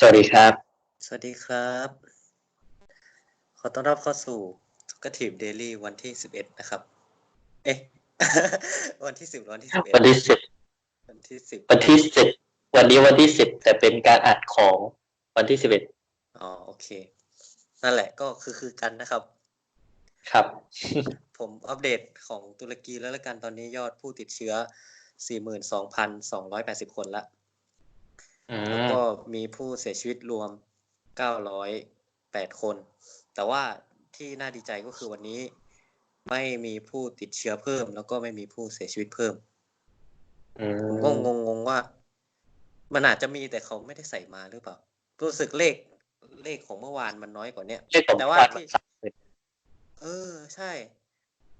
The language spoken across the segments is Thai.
สวัสดีครับ สวัสดีครับ ขอต้อนรับเข้าสู่ทุกทีมเดลี่วันที่สิบเอ็ดนะครับ เอ๊ะ วันที่สิบวันที่สิบเอ็ดวันที่สิบวันที่สิบวันที่สิบวันนี้วันที่สิบแต่เป็นการอัดของวันที่สิบเอ็ดอ๋อโอเค นั่นแหละก็คือคือกันนะครับ ครับ ผมอัปเดตของตุรกีแล้วละกันตอนนี้ยอดผู้ติดเชื้อ 42,280 คนละอื แล้วมก็มีผู้เสียชีวิตรวม 908 คน แต่ว่าที่น่าดีใจก็คือวันนี้ไม่มีผู้ติดเชื้อเพิ่ม แล้วก็ไม่มีผู้เสียชีวิตเพิ่มอืผมก็มงงๆว่า มันอาจจะมีแต่เขาไม่ได้ใส่มาหรือเปล่า รู้สึกเลขเลขของเมื่อวานมันน้อยกว่าเนี้ยเรียกผมแต่ว่าว่าที่สามสิบเออ ใช่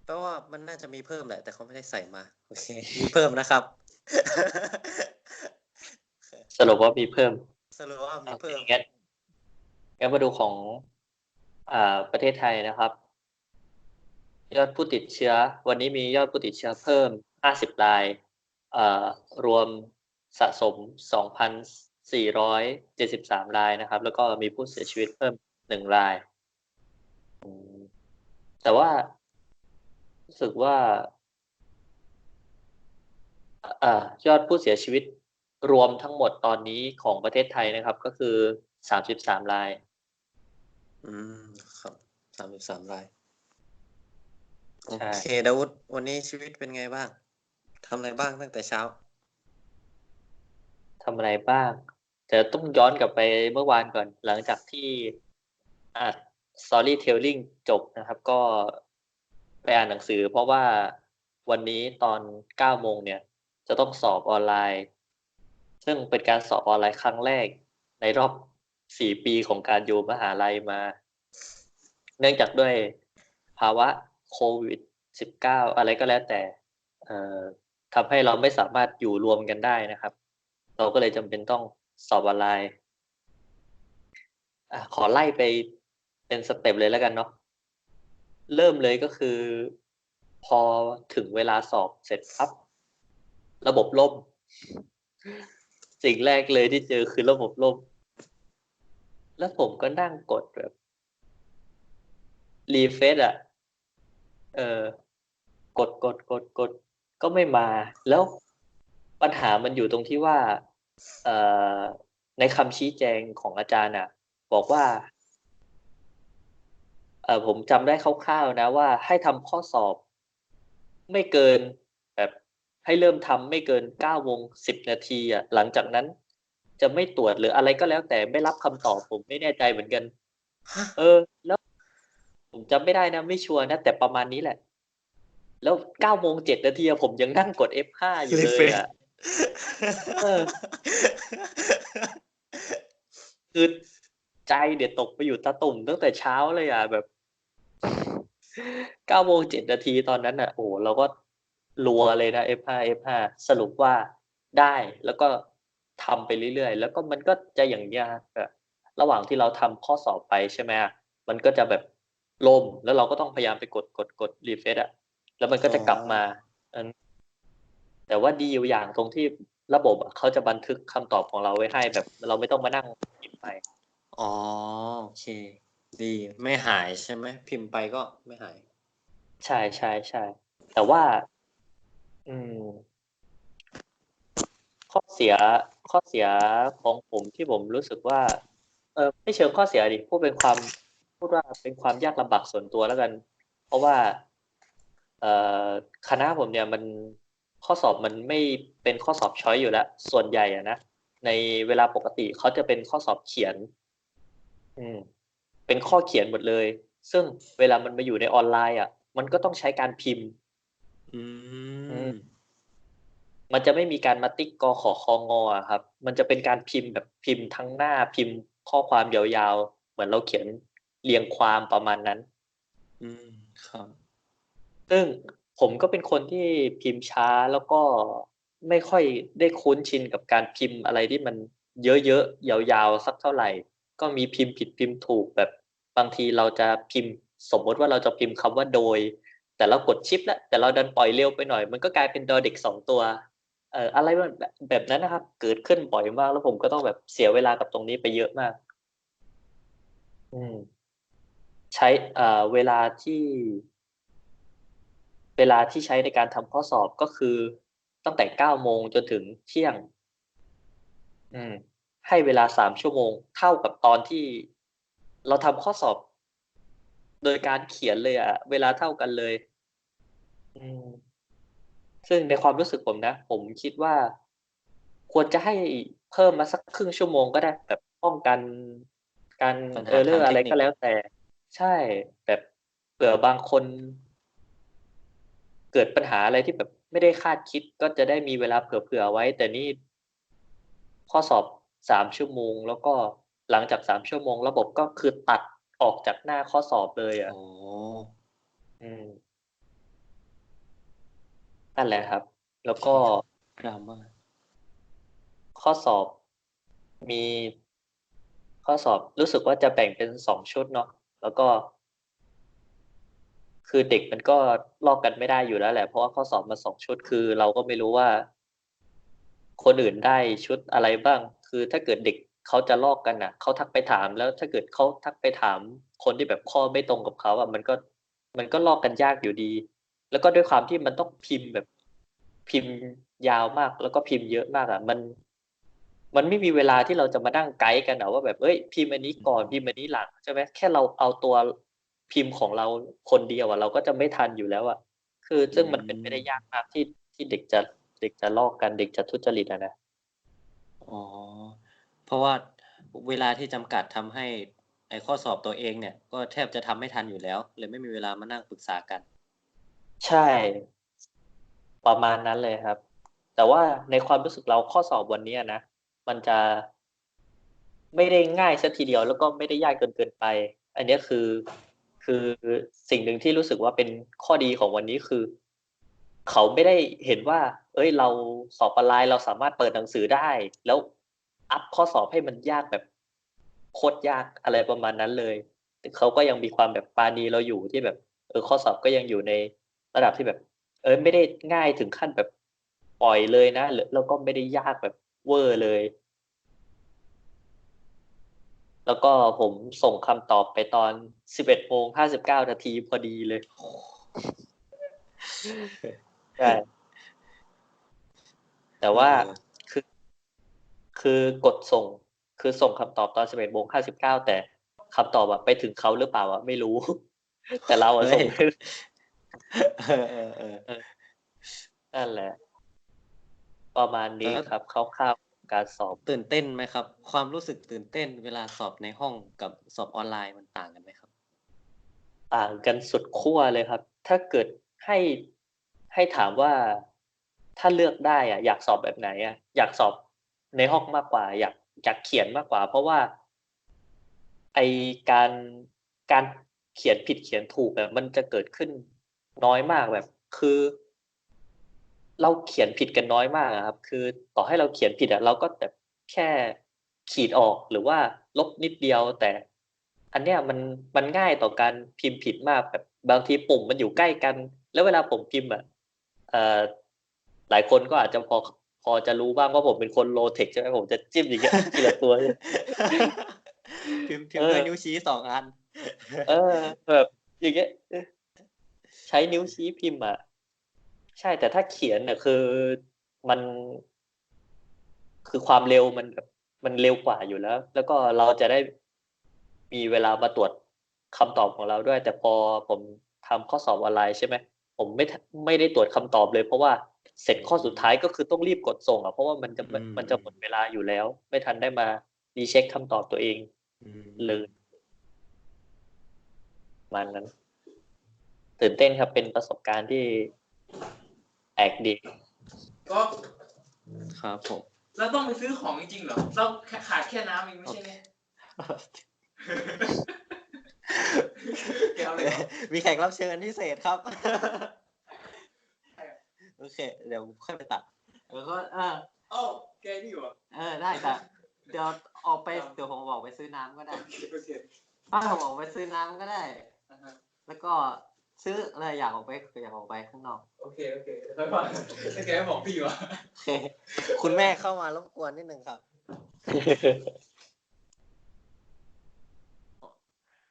แปลว่ามันน่าจะมีเพิ่มแหละ แต่เขาไม่ได้ใส่มา โอเค มีเพิ่มนะครับ สรุปว่ามีเพิ่ม สรุปว่ามีเพิ่มงั้นงั้นมาดูของอ่าประเทศไทยนะครับ ยอดผู้ติดเชื้อ วันนี้มียอดผู้ติดเชื้อเพิ่ม 50 รายเอ่อรวมสะสม 2,473 รายนะครับ แล้วก็มีผู้เสียชีวิตเพิ่มหนึ่งรายอืมแต่ว่ารู้สึกว่าเอ่อยอดผู้เสียชีวิต รวมทั้งหมดตอนนี้ของประเทศไทยนะครับ ก็คือ33ราย อืมครับสามสิบสามราย โอใช่เคดาวุฒวันนี้ชีวิตเป็นไงบ้างทำอะไรบ้างตั้งแต่เช้าทำอะไรบ้างแต่ต้องย้อนกลับไปเมื่อวานก่อน หลังจากที่อ่าน storytelling จบนะครับ ก็ไปอ่านหนังสือ เพราะว่าวันนี้ตอนเก้าโมงเนี่ย จะต้องสอบออนไลน์ ซึ่งเป็นการสอบออนไลน์ครั้งแรก ในรอบสี่ปีของการอยู่มหาลัยมา เนื่องจากด้วยภาวะโควิด -19 อะไรก็แล้วแต่ทำให้เราไม่สามารถอยู่รวมกันได้นะครับ เราก็เลยจำเป็นต้องสอบออนไลน์ขอไล่ไปเป็นสเต็ปเลยแล้วกันเนาะเริ่มเลยก็คือ พอถึงเวลาสอบเสร็จครับ ระบบล่ม สิ่งแรกเลยที่เจอคือระบบล่ม แล้วผมก็นั่งกดแบบรีเฟซอะ เออกดกดกดกดก็ไม่มา แล้วปัญหามันอยู่ตรงที่ว่า เออในคำชี้แจงของอาจารย์อะ บอกว่า เออผมจำได้คร่าวๆนะว่าให้ทำข้อสอบ ไม่เกิน ให้เริ่มทำไม่เกินเก้าโมงสิบนาทีอะหลังจากนั้น จะไม่ตรวจหรืออะไรก็แล้วแต่ไม่รับคำตอบผมไม่แน่ใจเหมือนกัน เออ แล้ว ผมจำไม่ได้นะไม่ชัวร์นะแต่ประมาณนี้แหละ แล้วเก้าโมงเจ็ดนาทีอะผมยังนั่งกด F5 อยู่เลยอะเออคือใจเดี๋ยวตกไปอยู่ตาตุ่มตั้งแต่เช้าเลยอะแบบเก้าโมงเจ็ดนาทีตอนนั้นอะโอ้โหเราก็ รัวเลยนะ F5 F5 สรุปว่าได้แล้วก็ทำไปเรื่อยๆ แล้วก็มันก็จะอย่างเงี้ยแบบระหว่างที่เราทำข้อสอบไปใช่ไหมอะมันก็จะแบบล่มแล้วเราก็ต้องพยายามไปกดกดกดรีเฟซอะแล้วมันก็จะกลับมาอันแต่ว่าดีอยู่อย่างตรงที่ระบบอะเขาจะบันทึกคำตอบของเราไว้ให้แบบ เราไม่ต้องมานั่งพิมพ์ไป อ๋อโอเค ดีไม่หายใช่ไหมพิมพ์ไปก็ไม่หาย ใช่ใช่ใช่แต่ว่า อืม ข้อเสียข้อเสียของผมที่ผมรู้สึกว่า เออไม่เชิงข้อเสียดิพูดเป็นความพูดว่าเป็นความยากลำบากส่วนตัวแล้วกัน เพราะว่า เอ่อคณะผมเนี่ยมันข้อสอบมันไม่เป็นข้อสอบช้อยอยู่แล้ว ส่วนใหญ่อะนะในเวลาปกติเขาจะเป็นข้อสอบเขียน อืม เป็นข้อเขียนหมดเลย ซึ่งเวลามันมาอยู่ในออนไลน์อะ มันก็ต้องใช้การพิมพ์ อือืมมมันจะไม่มีการมาติ๊กกอขอคองออะครับ มันจะเป็นการพิมพ์แบบพิมพ์ทั้งหน้าพิมพ์ข้อความยาวๆ เหมือนเราเขียนเรียงความประมาณนั้น อืมครับ ซึ่งผมก็เป็นคนที่พิมพ์ช้าแล้วก็ไม่ค่อยได้คุ้นชินกับการพิมพ์อะไรที่มันเยอะๆ ยาวๆ สักเท่าไหร่ ก็มีพิมพ์ผิดพิมพ์ถูกแบบบางทีเราจะพิมพ์ สมมติว่าเราจะพิมพ์คำว่าโดย แต่เรากดชิปแล้วแต่เราดันปล่อยเร็วไปหน่อย มันก็กลายเป็นดอเด็กสองตัวเอ่ออะไรแบบแบบนั้นนะครับ เกิดขึ้นบ่อยมาก แล้วผมก็ต้องแบบเสียเวลากับตรงนี้ไปเยอะมาก อืม ใช้เอ่อเวลาที่ เวลาที่ใช้ในการทำข้อสอบก็คือตั้งแต่เก้าโมงจนถึงเที่ยง อืม ให้เวลาสามชั่วโมง เท่ากับตอนที่เราทำข้อสอบ โดยการเขียนเลยอะเวลาเท่ากันเลยอืมซึ่งในความรู้สึกผมนะ ผมคิดว่า ควรจะให้เพิ่มมาสักครึ่งชั่วโมงก็ได้ แบบป้องกันการปัญหาเออร์เลอทางร์อะไรเทคนิคก็แล้วแต่ ใช่แบบเผื่อบางคน เกิดปัญหาอะไรที่แบบไม่ได้คาดคิดก็จะได้มีเวลาเผื่อๆไว้ แต่นี่ข้อสอบสามชั่วโมง แล้วก็หลังจากสามชั่วโมง ระบบก็คือตัด ออกจากหน้าข้อสอบเลยอะโอ้อืมนั่นแหละครับ แล้วก็ดราม่าข้อสอบมีข้อสอบรู้สึกว่าจะแบ่งเป็นสองชุดเนาะแล้วก็ คือเด็กมันก็ลอกกันไม่ได้อยู่แล้วแหละเพราะว่าข้อสอบมาสองชุดคือ เราก็ไม่รู้ว่า คนอื่นได้ชุดอะไรบ้าง คือถ้าเกิดเด็ก เขาจะลอกกันอะเขาทักไปถามแล้วถ้าเกิดเขาทักไปถามคนที่แบบข้อไม่ตรงกับเขาอะมันก็มันก็ลอกกันยากอยู่ดี แล้วก็ด้วยความที่มันต้องพิมพ์แบบพิมพ์ยาวมากแล้วก็พิมพ์เยอะมากอะ มันมันไม่มีเวลาที่เราจะมานั่งไกด์กันอะว่าแบบเอ้ยพิมพ์อันนี้ก่อนพิมพ์อันนี้หลังใช่ไหมแค่เราเอาตัวพิมพ์ของเราคนเดียวอะเราก็จะไม่ทันอยู่แล้วอะคือซึ่งมันเป็นไม่ได้ยากมากที่ที่เด็กจะเด็กจะลอกกันเด็กจะทุจริตอะนะอ๋อ เพราะว่าเวลาที่จำกัดทำให้ไอ้ข้อสอบตัวเองเนี่ย ก็แทบจะทำไม่ทันอยู่แล้ว เลยไม่มีเวลามานั่งปรึกษากัน ใช่ ประมาณนั้นเลยครับ แต่ว่าในความรู้สึกเราข้อสอบวันนี้นะมันจะไม่ได้ง่ายสัทีเดียวแล้วก็ไม่ได้ยากจนเกินไป อันนี้คือคือสิ่งหนึ่งที่รู้สึกว่าเป็นข้อดีของวันนี้คือ เขาไม่ได้เห็นว่า เอ้ย เราสอบออนไลน์เราสามารถเปิดหนังสือได้ แล้ว อัพข้อสอบให้มันยากแบบโคตรยากอะไรประมาณนั้นเลย แต่เขาก็ยังมีความแบบปาณีเราอยู่ที่แบบ เออข้อสอบก็ยังอยู่ในระดับที่แบบ เออไม่ได้ง่ายถึงขั้นแบบปล่อยเลยนะแล้วก็ไม่ได้ยากแบบเวอร์เลย แล้วก็ผมส่งคำตอบไปตอนสิบเอ็ดโมงห้าสิบเก้านาทีพอดีเลยใช่แต่ว่า คือคือกดส่งคือส่งคำตอบตอนสิบเอ็ดโมงห้าสิบเก้าแต่คำตอบอะไปถึงเขาหรือเปล่าอะไม่รู้ แต่เราอะส่งไปเออเออเออนั่นแหละ ประมาณนี้แล้วครับคร่าวๆการสอบตื่นเต้นไหมครับ ความรู้สึกตื่นเต้น เวลาสอบในห้องกับสอบออนไลน์มันต่างกันไหมครับ ต่างกันสุดขั้วเลยครับ ถ้าเกิดให้ให้ถามว่าถ้าเลือกได้อะอยากสอบแบบไหนอะอยากสอบ ในห้องมากกว่า อยากอยากเขียนมากกว่า เพราะว่าไอการการเขียนผิดเขียนถูกแบบมันจะเกิดขึ้นน้อยมากแบบ คือ เราเขียนผิดกันน้อยมากครับ คือต่อให้เราเขียนผิดอะเราก็แบบแค่ขีดออกหรือว่าลบนิดเดียวแต่ อันเนี้ยมันมันง่ายต่อการพิมพ์ผิดมากแบบบางทีปุ่มมันอยู่ใกล้กัน แล้วเวลาผมพิมพ์อะเอ่อหลายคนก็อาจจะพอ พอจะรู้บ้างว่าผมเป็นคนโลเทคใช่ไหมผมจะจิ้มอย่างเงี้ยทีละตัวเลยพิมพ์พิมเอพ์อด้วยนิ้วชี้สองอัน เออแบบอย่างเงี้ยเออใช้นิ้วชี้พิมพ์อะใช่แต่ถ้าเขียนเนี่ยคือมัน คือความเร็วมันแบบมันเร็วกว่าอยู่แล้ว แล้วก็เราจะได้มีเวลามาตรวจคำตอบของเราด้วย แต่พอผมทำข้อสอบออนไลน์ใช่ไหมผมไม่ทะไม่ได้ตรวจคำตอบเลย เพราะว่า เสร็จข้อสุดท้ายก็คือต้องรีบกดส่งอะเพราะว่ามันจะอืมมันจะหมดเวลาอยู่แล้ว ไม่ทันได้มารีเช็คคำตอบตัวเองอืมเลยประมันนั้น ตื่นเต้นครับเป็นประสบการณ์ที่แปลกดีก็ครับผมเราต้องไปซื้อของจริงๆเหรอเราขาดแค่น้ำเองไม่ใช่ไหมแกเอาเลยเหรอมีแขกรับเชิญพิเศษครับโอ เคเดี๋ยวค่อยไปตัดแล้วก็เออเอ้าแกนี่เหรอเออได้แต่เดี๋ยวออกไปเดี๋ยวผมบอกไปซื้อน้ำก็ได้โอเคป้าผมออกไปซื้อน้ำก็ได้ อ่าฮะแล้วก็ซื้ออะไรอยากออกไปอยากออกไปข้างนอกโอเคโอเคค่อยฟังถ้าแกไม่บอกพี่วะโอเคคุณแม่เข้ามารบกวนนิดนึงครับ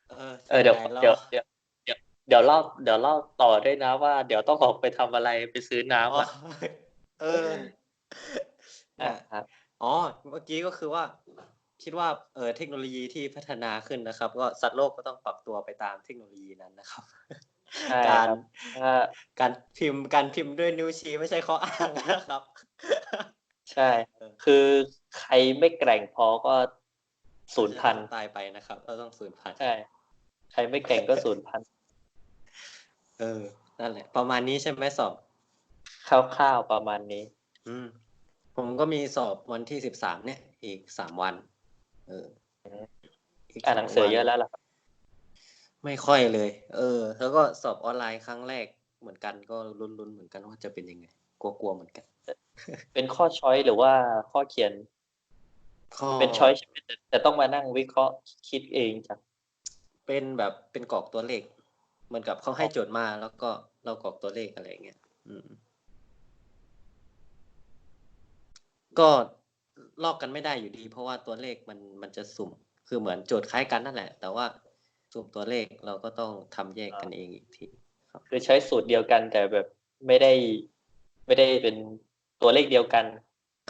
เออเออเดี๋ยว ไหนเดี๋ยวเดี๋ยวเดี๋ยว เดี๋ยวเล่าเดี๋ยวเล่าต่อด้วยนะว่า เดี๋ยวต้องออกไปทำอะไรไปซื้อน้ำอ๋ออะเอออะครับอ๋อเมื่อกี้ก็คือว่า คิดว่าเออเทคโนโลยีที่พัฒนาขึ้นนะครับ ก็สัตว์โลกก็ต้องปรับตัวไปตามเทคโนโลยีนั้นนะครับใช่การครับอ่าการพิมพ์การพิมพ์ด้วยนิ้วชี้ไม่ใช่ข้ออ้างนะครับ ใช่เออคือใครไม่แกร่งพอก็ศูนย์พันธุ์ตายไปนะครับเราต้องศูนย์พันธุ์ใช่ใครไม่แกร่งก็ศูนย์พันธุ์ เออ นั่นแหละ ประมาณนี้ใช่ไหมสอบคร่าวๆประมาณนี้ อืม ผมก็มีสอบวันที่สิบสามเนี่ย อีกสามวัน เอออืมกอ่านหนังสือเยอะแล้วล่ะครับไม่ค่อยเลย เออ แล้วก็สอบออนไลน์ครั้งแรกเหมือนกันก็ลุ้นๆเหมือนกันว่าจะเป็นยังไง กลัวๆเหมือนกัน เป็นข้อช้อยหรือว่าข้อเขียนข้อเป็นช้อยใช่ไหมแต่แต่ต้องมานั่งวิเคราะห์คิดเองจากเป็นแบบเป็นกรอกตัวเลข เหมือนกับเขาให้โจทย์มาแล้วก็เรากรอกตัวเลขอะไรอย่างเงี้ยอืม ก็ลอกกันไม่ได้อยู่ดี เพราะว่าตัวเลขมันมันจะสุ่ม คือเหมือนโจทย์คล้ายกันนั่นแหละ แต่ว่าสุ่มตัวเลขเราก็ต้องทำแยกกันเองอีกทีคือใช้สูตรเดียวกันแต่แบบไม่ได้ไม่ได้เป็นตัวเลขเดียวกัน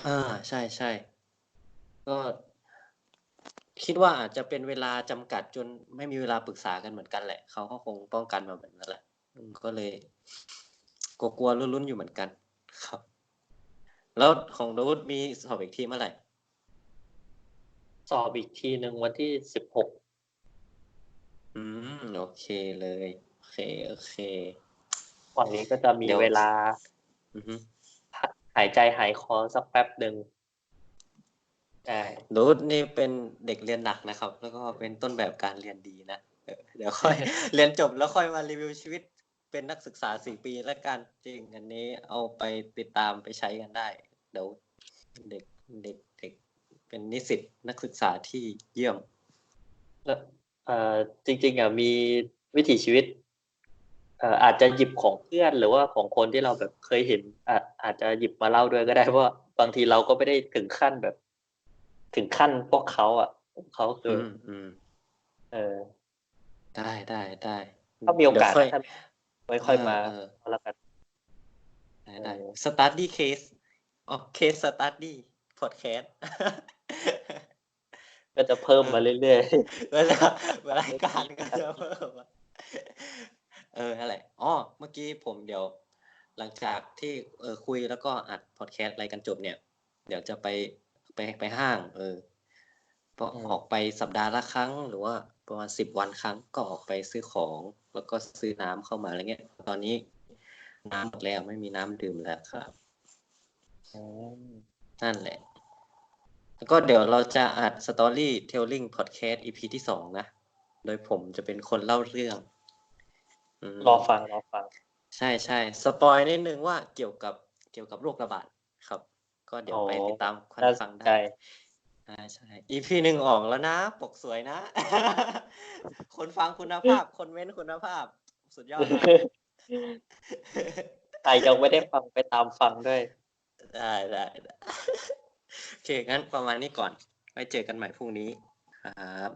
อ่าใช่ใช่ก็ คิดว่าอาจจะเป็นเวลาจำกัดจนไม่มีเวลาปรึกษากันเหมือนกันแหละ เขาก็คงป้องกันมาแบบนั้นแหละอืมก็เลยกลัวๆลุ้นๆอยู่เหมือนกัน ครับ แล้วของดาวุฒมีสอบอีกทีเมื่อไหร่ สอบอีกทีหนึ่งวันที่สิบหกอืมโอเคเลยโอเคโอเควันนี้ก็จะมีเดี๋ยวเวลาอือฮึพักหายใจหายคอสักแป๊บหนึ่ง ใช่ดาวุฒนี่เป็นเด็กเรียนหนักนะครับ แล้วก็เป็นต้นแบบการเรียนดีนะเออเดี๋ยวค่อยเรียนจบแล้วค่อยมารีวิวชีวิตเป็นนักศึกษาสี่ปีแล้วกันจริงอันนี้เอาไปติดตามไปใช้กันได้ เดี๋ยวเด็กเด็กเด็กเป็นนิสิตนักศึกษาที่เยี่ยมแล้วเอ่อจริง ๆอะมีวิถีชีวิตเอ่ออาจจะหยิบของเพื่อนหรือว่าของคนที่เราแบบเคยเห็นอาอาจจะหยิบมาเล่าด้วยก็ได้เพราะว่าบางทีเราก็ไม่ได้ถึงขั้นแบบ ถึงขั้นพวกเขาอะเขาคืออือมอืมเออ ได้ได้ได้ถ้ามีโอกาสเดี๋ยวค่อยถ้าไว้ค่อยมาเออก็แล้วกันได้ได้เออ study case อ๋อ case study podcast ก็จะเพิ่มมาเรื่อยเวลาเวลารายการก็จะเพิ่มอะเออนั่นแหละอ๋อเมื่อกี้ผมเดี๋ยว หลังจากที่เออคุยแล้วก็อัดพอดแคสต์อะไรกันจบเนี่ย เดี๋ยวจะไป ไปไปห้าง เออพอออกไปสัปดาห์ละครั้ง หรือว่าประมาณสิบวันครั้งก็ออกไปซื้อของ แล้วก็ซื้อน้ำเข้ามาอะไรเงี้ย ตอนนี้น้ำหมดแล้วไม่มีน้ำดื่มแล้วครับๆอืมนั่นแหละ แล้วก็เดี๋ยวเราจะอัด Storytelling Podcast EP ที่สองนะ โดยผมจะเป็นคนเล่าเรื่องมรอฟังรอฟัง ใช่ใช่สปอยนิดนึงว่าเกี่ยวกับเกี่ยวกับโรคระบาดครับ ก็เดี๋ยวไปโอ้ติดตามคันน่าสฟังนใจได้ใช่ใช่ EP หนึ่งออกแล้วนะ ปกสวยนะ คนฟังคุณภาพ คนเม้นคุณภาพ สุดยอดมากใครยังไม่ได้ฟังไปตามฟังด้วยได้ได้ได้โอเค งั้นประมาณนี้ก่อน ไว้เจอกันใหม่พรุ่งนี้ครับ